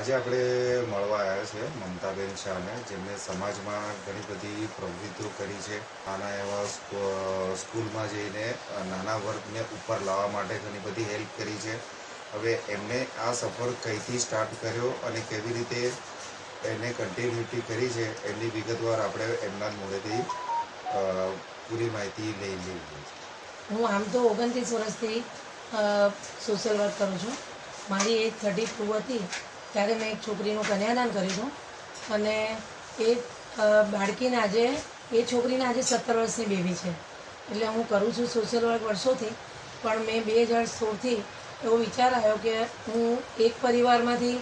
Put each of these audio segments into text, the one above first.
આજે આપણે મળવા આવ્યા છે, મમતાબેન શાહને, જેમને સમાજમાં ઘણી બધી પ્રવૃત્તિઓ કરી છે. નાના એવા સ્કૂલમાં જઈને નાના વર્ગને ઉપર લાવવા માટે ઘણી બધી હેલ્પ કરી છે. હવે એમને આ સફર કઈથી સ્ટાર્ટ કર્યો અને કેવી રીતે એને કન્ટિન્યુટી કરી છે, એમની વિગતવાર આપણે એમના મોડેથી પૂરી માહિતી લઈ લઈએ. હું આમ તો ઓગણત્રીસ વર્ષથી સોશિયલ વર્ક કરું છું. મારી એજ થર્ટી ટુ હતી. ત્યારે મેં એક છોકરીનું કન્યાદાન કર્યું અને એ બાળકીને આજે, એ છોકરીને આજે સત્તર વર્ષની બેબી છે. એટલે હું કરું છું સોશિયલ વર્ક વર્ષોથી, પણ મેં બે હજાર સોળથી એવો વિચાર આવ્યો કે હું એક પરિવારમાંથી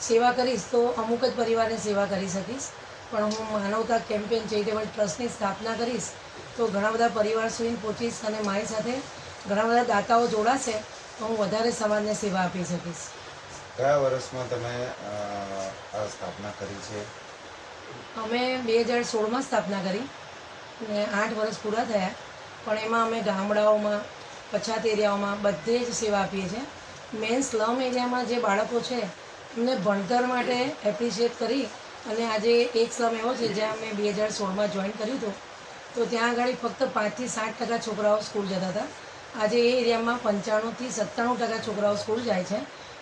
સેવા કરીશ તો અમુક જ પરિવારને સેવા કરી શકીશ. પણ હું માનવતા કેમ્પેન ચેરિટેબલ ટ્રસ્ટની સ્થાપના કરીશ તો ઘણા બધા પરિવાર સુધી પહોંચીશ અને મારી સાથે ઘણા બધા દાતાઓ જોડાશે તો હું વધારે સમાજને સેવા આપી શકીશ. કયા વર્ષમાં તમે આ સ્થાપના કરી છે? અમે બે હજાર સોળમાં સ્થાપના કરી ને આઠ વર્ષ પૂરા થયા. પણ એમાં અમે ગામડાઓમાં, પછાત એરિયાઓમાં બધે જ સેવા આપીએ છીએ. મેન સ્લમ એરિયામાં જે બાળકો છે, એમને ભણતર માટે એપ્રિશિએટ કરી અને આજે એક સ્લમ એવો છે જ્યાં અમે બે હજાર સોળમાં જોઈન કર્યું હતું. તો ત્યાં આગળ ફક્ત પાંચથી સાત ટકા છોકરાઓ સ્કૂલ જતા હતા. આજે એ એરિયામાં પંચાણુંથી સત્તાણું ટકા છોકરાઓ સ્કૂલ જાય છે.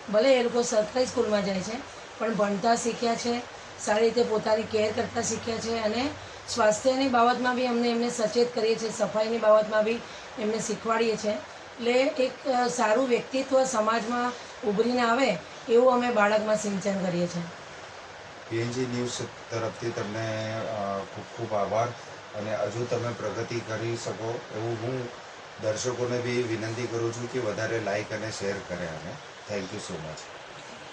ભલે એ લોકો સરકારી સ્કૂલમાં જાય છે, પણ ભણતા શીખ્યા છે, સારી રીતે પોતાની કેર કરતા શીખ્યા છે અને સ્વાસ્થ્યની બાબતમાં બી અમને એમને સચેત કરીએ છીએ, સફાઈની બાબતમાં બી એમને શીખવાડીએ છીએ. એટલે એક સારું વ્યક્તિત્વ સમાજમાં ઉભરીને આવે એવું અમે બાળકમાં સિંચન કરીએ છીએ. પીએનજી ન્યૂઝ તરફથી તમને ખૂબ ખૂબ આભાર અને હજુ તમે પ્રગતિ કરી શકો એવું હું દર્શકોને બી વિનંતી કરું છું કે વધારે લાઈક અને શેર કરે અને થેન્ક યુ સો મચ